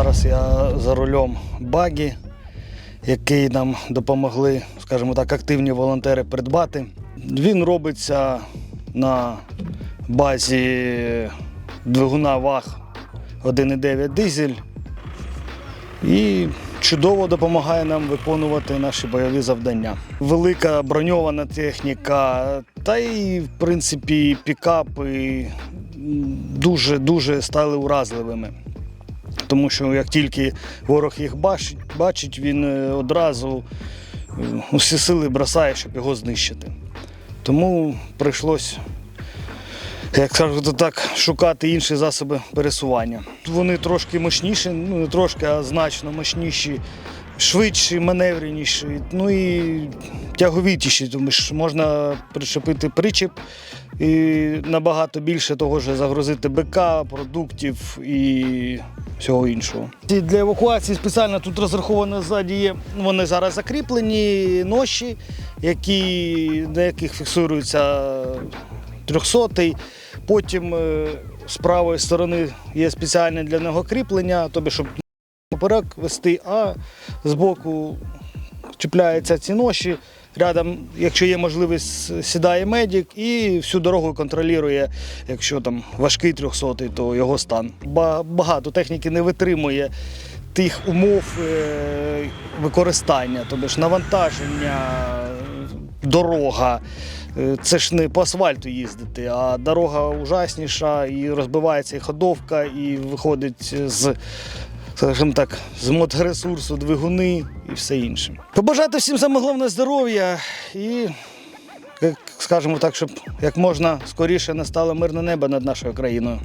Зараз я за рулем багі, який нам допомогли, скажімо так, активні волонтери придбати. Він робиться на базі двигуна ВАГ 1,9 дизель і чудово допомагає нам виконувати наші бойові завдання. Велика броньована техніка, та й в принципі пікапи дуже дуже стали уразливими. Тому що як тільки ворог їх бачить, він е, одразу е, усі сили бросає, щоб його знищити. Тому прийшлось, як кажуть, так, шукати інші засоби пересування. Вони трошки мощніші, ну не трошки, а значно мощніші, швидші, маневреніші, ну і тяговітіші, тому що можна причепити причеп і набагато більше того ж загрузити БК, продуктів і всього іншого. І Для евакуації спеціально тут розраховано ззаді є. Вони зараз закріплені ноші, які, на яких фіксуються трьохсотий. Потім е, з правої сторони є спеціальне для нього кріплення, тобі, щоб поперек вести, а збоку чіпляються ці ноші. Рядом, якщо є можливість, сідає медик і всю дорогу контролює, якщо там важкий 300 то його стан. Багато техніки не витримує тих умов е, використання, тобто навантаження, дорога. Е, Це ж не по асфальту їздити, а дорога ужасніша, і розбивається і ходовка, і виходить з, скажімо так, з моторесурсу, двигуни і все інше. Побажати всім саме головне здоров'я і, скажімо так, щоб як можна скоріше настало мирне небо над нашою країною.